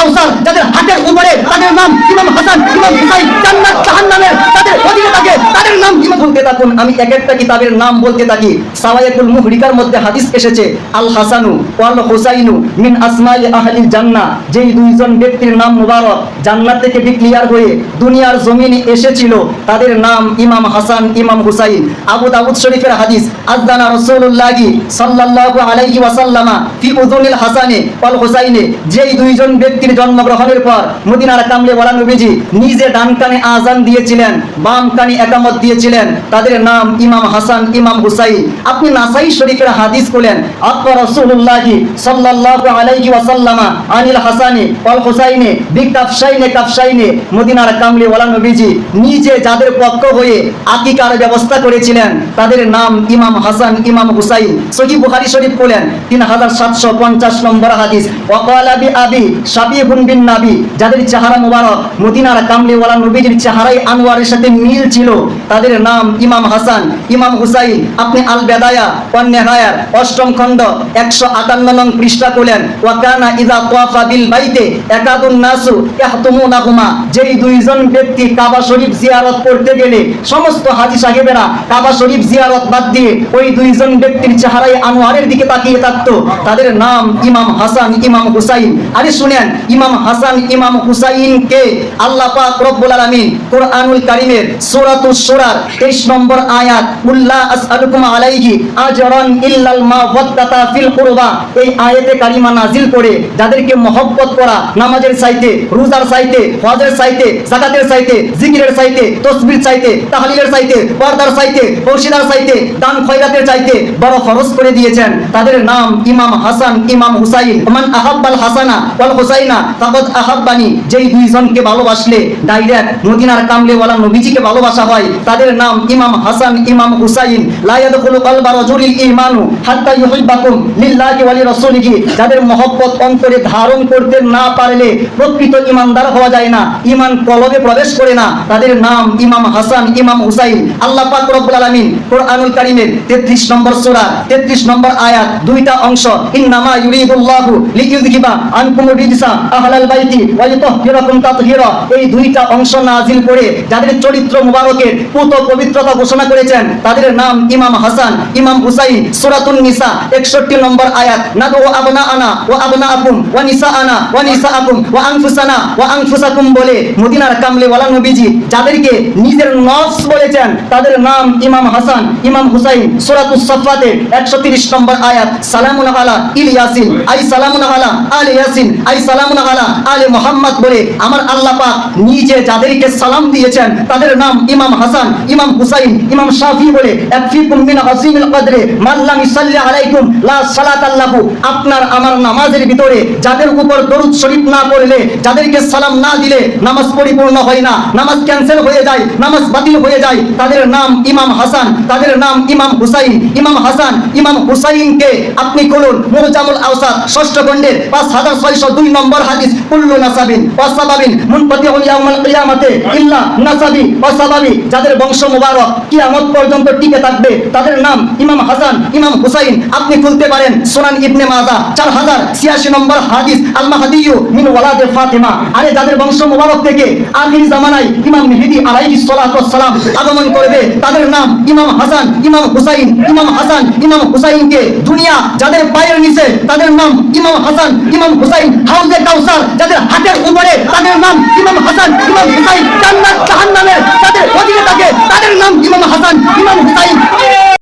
কাউসার যাদের হাতের উপরে তাদের নাম ইমাম হাসান, ইমাম হুসাইন, জান্নাত জাহান্নামের তাদের অধীনে থাকে, তাদের নাম ইমাম বলতে থাকুন। আমি এক একটা কিতাবের নাম বলতে থাকি। সাওয়ায়াকুল মুহরিকার মধ্যে হাদিস এসেছে, আল হাসানু, ওয়াল হুসাইনু মিন আসমাই আহলিল জান্নাহ। যেই দুইজন ব্যক্তির নাম মুবারক জান্নাত থেকে ডিক্লিয়ার হয়ে দুনিয়ার জমিনে এসেছিল, তাদের নাম ইমাম হাসান, ইমাম হুসাইন। আবু দাউদ শরীফের হাদিস আজদানা রাসূলুল্লাহি সাল্লাল্লাহু আলাইহি ওয়াসাল্লামা ফি উযুনিল হাসানে ওয়াল হুসাইনে। যেই দুইজন ব্যক্তির জন্মগ্রহণের পর মদিনার কামলে ওয়ালা নবীজি নিজে ডান কানে আজান দিয়েছিলেন বাম কানে একামত দিয়েছিলেন। তাদের নাম ইমাম হাসান, ইমাম হুসাইন। আপনি নাসাই শরীফের হাদিস বলেন আকবর রাসূলুল্লাহি সাল্লাল্লাহু আলাইহি ওয়াসাল্লামা আনিল হাসানে ওয়াল হুসাইনে বি কাফসাইনে কাফসাইনে মদিনার কামলে ওয়ালা নবীজি নিজে যাদের পক্ষ হয়ে আকিকার ব্যবস্থা করেছিলেন, তাদের নাম ইমাম হাসান, ইমাম হুসাইন। সহি বুখারী শরীফ বলেন তিন হাজার সাতশো পঞ্চাশ নম্বর হাদিস ওয়াকালা বি আবি শাবিহুন বিন নাবি, যাদের চেহারা মুবারক, মদিনার কামলে ওয়ালা নবীজির চেহারাই আনোয়ারের সাথে মিল ছিল, তাদের নাম ইমাম হাসান, ইমাম হুসাইন, আপনি আল বেদায়া ওয়ান অষ্টম খণ্ড, একশো আটান্ন নং পৃষ্ঠা করলেন, ওয়াকানা ইদা তোয়াফা বিল বাইতে, একাদুন নাসু ইয়াহতুমুনাহুমা, যেই দুইজন ব্যক্তি কাবা শরীফ জিয়ারত করতে গেলে সমস্ত হাজি সাহেবেরা কাবা শরীফ জিয়ারত বাদ দিয়ে ওই দুইজন ব্যক্তির চেহারায় আনোয়ারের দিকে তাকিয়ে থাকতো, তাদের নাম ইমাম হাসান, ইমাম হুসাইন। আরে শুনেন ইমাম হাসান, ইমাম হুসাইন কে আল্লাহ পাক রব্বুল আলামিন কোরআনুল কারীমের সূরাতুস সূরার 23 নম্বর আয়াত উল্লা আসআলুকুম আলাইহি আজরান ইল্লাল মাওয়াদ্দাতা ফিল কুরবা এই আয়াতে কারিমা নাজিল করে যাদেরকে মহব্বত করা নামাজের চাইতে, রোজার চাইতে, হজের চাইতে, যাকাতের চাইতে, জিকিরের চাইতে, তসবির চাইতে, তাহলিলের চাইতে, পর্দার চাইতে, বর্ষিদার চাইতে, দান খয়রাতের চাইতে বড় খরচ করে দিয়েছেন। তাদের নাম ইমাম হাসান, ইমাম হুসাইন। মান আহাব্বাল হাসানা ওয়াল হুসাইনা ফাকাদ আহাব্বানি। যেই দুইজনকে ভালোবাসলে ডাইরেক্ট মদিনার কামলে ওয়ালা নবীজিকে ভালোবাসা হয়, তাদের নাম ইমাম হাসান, ইমাম হুসাইন। ঈমানু হাত্তা যাদের মহব্বত অন্তরে ধারণ করতে না পারলে প্রকৃত ইমানদার হওয়া যায় না ইমান কলবে প্রবেশ করে না। তাদের নাম ইমাম হাসান, ইমাম হুসাইন। আল্লাহ পাক রব্বুল আলামিন কোরআনুল কারীমের 33 নম্বর সূরা 33 নম্বর আয়াত, দুইটা অংশ, ইন্নামা ইউরিদুল্লাহু লিইউযহিবা আনকুম রিজসা। আহলাল বাইতি ওয়া ইউতাহহিরাকুম তাতহীরা। এই দুইটা অংশ নাজিল করে যাদের চরিত্র মুবারকের পুত পবিত্রতা ঘোষণা করেছেন, তাদের নাম ইমাম হাসান, ইমাম হুসাইন, সূরাতুন নিসা 61 নম্বর আয়াত। নাদু আবনা আনা ওয়া আবনা আকুম ওয়া নিসা আনা ওয়া নিসা আকুম ওয়া আনফুসানা ওয়া আনফুসাকুম বলে মদিনার কামলে ওয়ালা নবীজি যাদেরকে নিজের নফস বলেছেন, তাদের নাম ইমাম হাসান, ইমাম হুসাইন, সূরাতুস সাফফাতে 130 নম্বর আয়াত। সালামুন আলা ইলিয়াসিন আই সালামুন আলা আলে ইয়াসিন, আই সালামুন মুহাম্মদ বলে আমার আল্লাহ পাক নিজে যাদেরকে সালাম দিয়েছেন, তাদের নাম ইমাম হাসান, ইমাম হুসাইন, ইমাম শাফি বলে আপনার আমার নামাজের ভিতরে যাদের উপর দরুদ শরীফ না যাদেরকে সালাম না দিলে নামাজ পরিপূর্ণ হয় না, নামাজ ক্যান্সেল হয়ে যায়, নামাজ বাতিল হয়ে যায়, তাদের নাম ইমাম হাসান, তাদের নাম ইমাম হুসাইন, ইমাম হাসান, ইমাম হুসাইনকে আপনি খুলুন। মুহজামুল আওসাদ ষষ্ঠ খণ্ডের পাঁচ হাজার ছয়শো দুই নম্বর হাদিস, কুল্লু নাসাবিন, ওয়াসাবাবিন, মুনফাতিহুল ইয়াউমাল কিয়ামাতে, ইল্লা নাসাবি ওয়াসাবাবি, যাদের বংশ মুবারক, কিয়ামত পর্যন্ত টিকে থাকবে, তাদের নাম ইমাম হাসান, ইমাম হুসাইন, আপনি খুলতে পারেন সুনান ইবনে মাজা, চার হাজার ছিয়াশি নম্বর হাদিস, আল মাহাদিয়ু মিন ওয়ালাদে ফাতিমা। আরে, যাদের বংশ মুবারক থেকে আখির জামানায় ইমাম মেহেদি আলাইহিস সালাতু সালাম আগমন করবে, তাদের নাম ইমাম হাসান, ইমাম হুসাইন, ইমাম হাসান, ইমাম হুসাইনকে দুনিয়া, যাদের পায়ের নিচে, তাদের নাম ইমাম হাসান, ইমাম হুসাইন, হাউজে কাউসার যাদের হাতের উপরে তাদের নাম ইমাম হাসান, ইমাম হুসাইন, জান্নাত জাহান্নামের যাদের অধীনে থাকে তাদের নাম ইমাম হাসান, ইমাম হুসাইন।